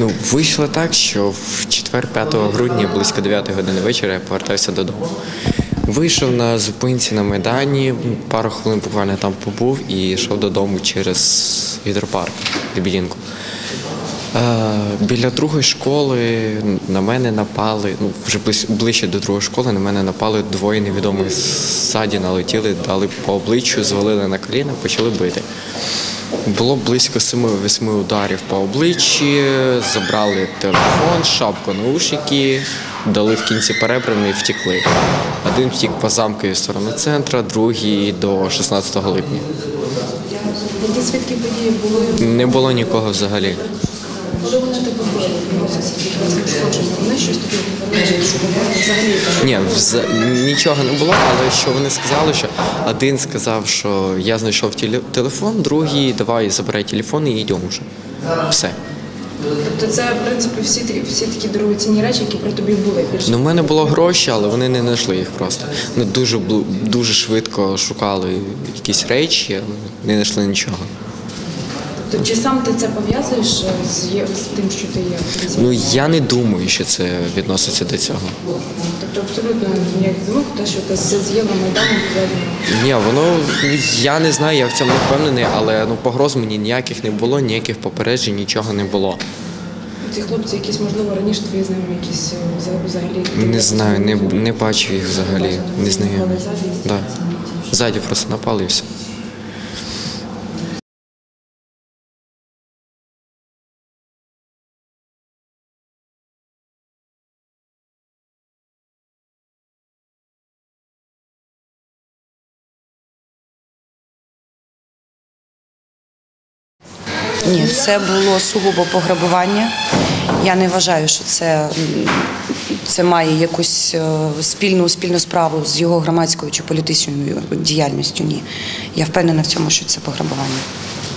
Ну, вийшло так, що в четвер, 5 грудня, близько 9 години вечора, я повертався додому. Вийшов на зупинці на Майдані, пару хвилин буквально там побув і йшов додому через гідропарк Дебілінку. Е, біля другої школи на мене напали, ну вже ближ- ближче до другої школи, на мене напали двоє невідомих ззаді, налетіли, дали по обличчю, звалили на коліна, почали бити. Було близько 7-8 ударів по обличчі, забрали телефон, шапку, наушники, дали в кінці перебрани і втекли. Один втік по замку сторони центру, другий до 16 липня. Які свідки події були? Не було нікого взагалі. Коли вони тебе вони щось тобі говорили, що взагалі Ні, вза- нічого не було, але що вони сказали, що один сказав, що я знайшов тіле- телефон, другий давай забирай телефон і йдемо вже. Все. Тобто це, в принципі, всі, такі- всі такі дорогоцінні речі, які при тобі були більше. Ну, в мене було гроші, але вони не знайшли їх просто. Вони дуже бл- дуже швидко шукали якісь речі, але не знайшли нічого. Тобто, чи сам ти це пов'язуєш е, з, з тим, що ти є? Ну я не думаю, що це відноситься до цього. Тобто абсолютно ніяких звук, те, що ти з з Євромайданом пов'язано. Ні, воно я не знаю, я в цьому впевнений, але ну погроз мені ніяких не було, ніяких попереджень, нічого не було. Ці хлопці якісь, можливо, раніше твої з ними якісь е, взагалі. Не знаю, не, не бачив їх взагалі, не знайомі. Да. Ззаді просто напали і все. Ні, це було сугубо пограбування. Я не вважаю, що це, це має якусь е, спільну спільну справу з його громадською чи політичною діяльністю. Ні. Я впевнена в цьому, що це пограбування.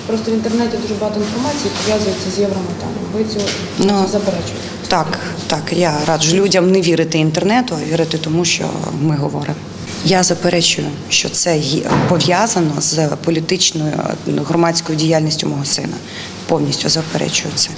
Просто в інтернеті дуже багато інформації пов'язується з Євромайданом. Ви цього Ну, заперечуєте. Так, так. Я раджу людям не вірити інтернету, а вірити тому, що ми говоримо. Я заперечую, що це пов'язано з політичною громадською діяльністю мого сина. Повністю заперечую це.